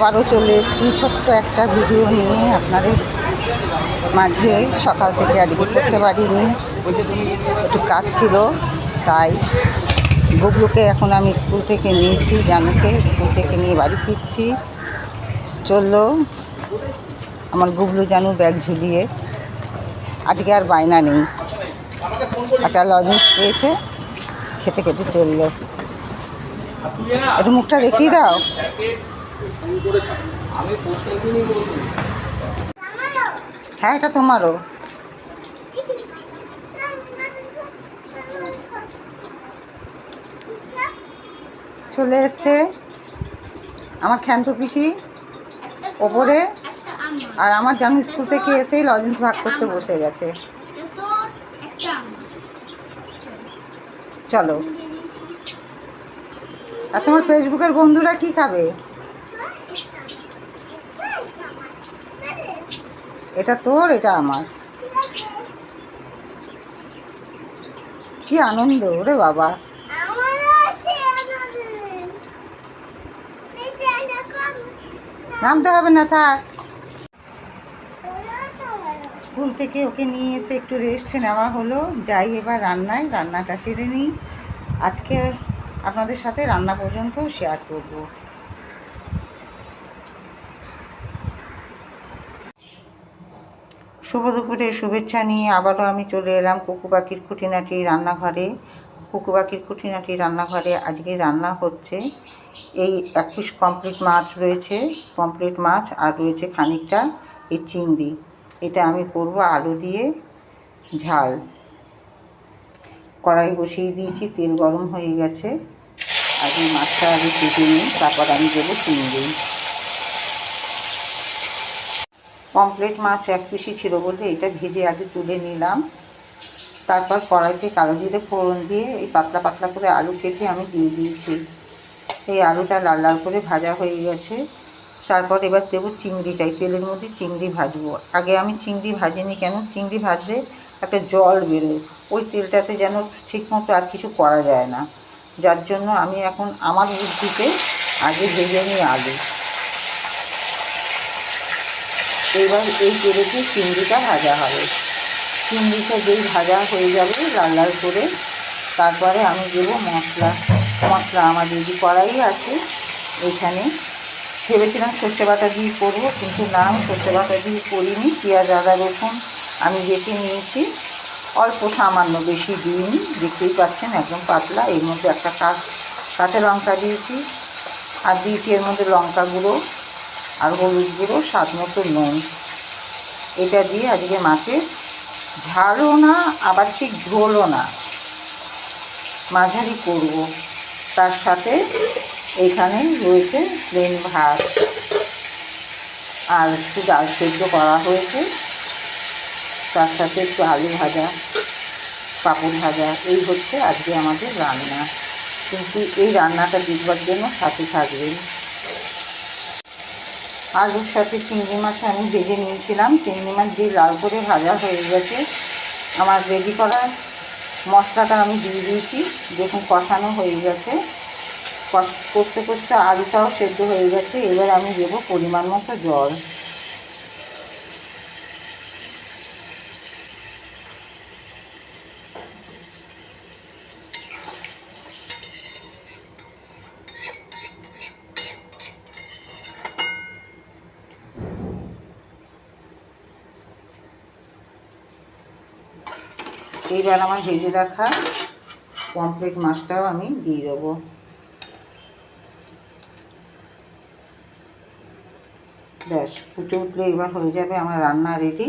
আবারও চলে এসেছি ছোট্ট একটা ভিডিও নিয়ে আপনাদের মাঝে। সকাল থেকে আজকে করতে পারিনি। একটু কাজ ছিল, তাই গুবলুকে এখন আমি স্কুল থেকে নিয়েছি, জানুকে স্কুল থেকে নিয়ে বাড়ি ফিরছি। চলল, আমার গুবলু জানু ব্যাগ ঝুলিয়ে। আজকে আর বায়না নেই। একটা লজেন্স পেয়েছে, খেতে খেতে চলল। একটু মুখটা দেখিয়ে দাও। হ্যাঁ এটা তোমারও। চলে এসছে আমার ক্ষান্ত পিসি ওপরে আর আমার জানু স্কুল থেকে এসেই লজেন্স ভাগ করতে বসে গেছে। চলো। আর তোমার ফেসবুকের বন্ধুরা কি খাবে? এটা তোর, এটা আমার। কি আনন্দ ওরে বাবা। নামতে হবে না, থাক। স্কুল থেকে ওকে নিয়ে এসে একটু রেস্ট নেওয়া হলো। যাই এবার রান্নায়, রান্নাটা সেরে নিই। আজকে আপনাদের সাথে রান্না পর্যন্ত শেয়ার করব। শুভ দুপুরে শুভেচ্ছা নিয়ে আবারও আমি চলে এলাম কুকু পাখির খুঁটিনাটি রান্নাঘরে। কুকু পাখির খুঁটিনাটি রান্নাঘরে। আজকে রান্না হচ্ছে এই এক পিস কমপ্লিট মাছ রয়েছে কমপ্লিট মাছ আর রয়েছে খানিকটা এই চিংড়ি। এটা আমি করব আলু দিয়ে ঝাল। কড়াই বসিয়ে দিয়েছি, তেল গরম হয়ে গেছে। এই মাছটা আগে কেটে নিই, তারপর আমি দেবো চিংড়ি। পমপ্লেট মাছ এক পিসি ছিল বলে এটা ভেজে আগে তুলে নিলাম। তারপর কড়াইতে কালো জিরে ফোড়ন দিয়ে এই পাতলা পাতলা করে আলু কেটে আমি দিয়ে দিয়েছি। এই আলুটা লাল লাল করে ভাজা হয়ে গেছে। তারপর এবার দেবো চিংড়িটাই তেলের মধ্যে চিংড়ি ভাজবো। আগে আমি চিংড়ি ভাজিনি কেন? চিংড়ি ভাজলে একটা জল বেরোয়। ওই তেলটাতে যেন ঠিকমতো আর কিছু করা যায় না। যার জন্য আমি এখন আমার বুদ্ধিতে আগে ভেজে নিই আলু। এবার এই তেলেতে চিংড়িটা ভাজা হবে। চিংড়িটা যেই ভাজা হয়ে যাবে লাল লাল করে, তারপরে আমি দেবো মশলা। মশলা আমার যদি কড়াই আছে। এখানে ভেবেছিলাম সর্ষে বাটা দিয়ে করব, কিন্তু না, আমি সর্ষে বাটা দিয়ে করিনি। পেঁয়াজ, আদা, রসুন আমি বেটে নিয়েছি। অল্প সামান্য বেশি দিইনি। দেখতেই পাচ্ছেন একদম পাতলা। এর মধ্যে একটা কাঁচ লঙ্কা দিয়েছি। আর দিয়েছি এর মধ্যে লঙ্কা গুঁড়ো আর হলুদ গুঁড়ো স্বাদ মতো নুন। এটা দিয়ে আজকে মাছের ঝালও না, আবার ঠিক ঝোলও না। মাঝারি করব। তার সাথে এখানে রয়েছে প্লেন ভাত। আর একটু ডাল সেদ্ধ করা হয়েছে। তার সাথে একটু আলু ভাজা, পাপড় ভাজা, এই হচ্ছে আজকে আমাদের রান্না। কিন্তু এই রান্নাটা দেখবার জন্য সাথে থাকবেন। আলুর সাথে চিংড়ি মাছ আমি ভেজে নিয়েছিলাম। চিংড়ি মাছ দিয়ে লাল করে ভাজা হয়ে গেছে। আমার রেডি করা মশলাটা আমি দিয়ে দিয়েছি। দেখুন, কষানো হয়ে গেছে। কষ করতে করতে আলুটাও সেদ্ধ হয়ে গেছে। এবার আমি দেবো পরিমাণ মতো জল। এইবার আমার ভেজে রাখা পমপ্লেট মাছটাও আমি দিয়ে দেবো। ব্যাস, ফুটে উঠলে এবার হয়ে যাবে আমার রান্না রেডি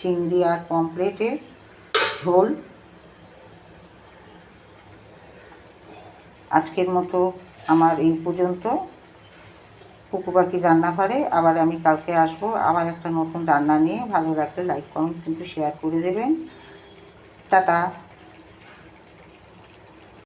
চিংড়ি আর পমপ্লেটের ঝোল। আজকের মতো আমার এই পর্যন্ত। কুকু পাখি রান্নাঘরে, আবার আমি কালকে আসব আবার একটা নতুন রান্না নিয়ে। ভালো লাগলে লাইক কমেন্ট কিন্তু শেয়ার করে দেবেন। টাটা।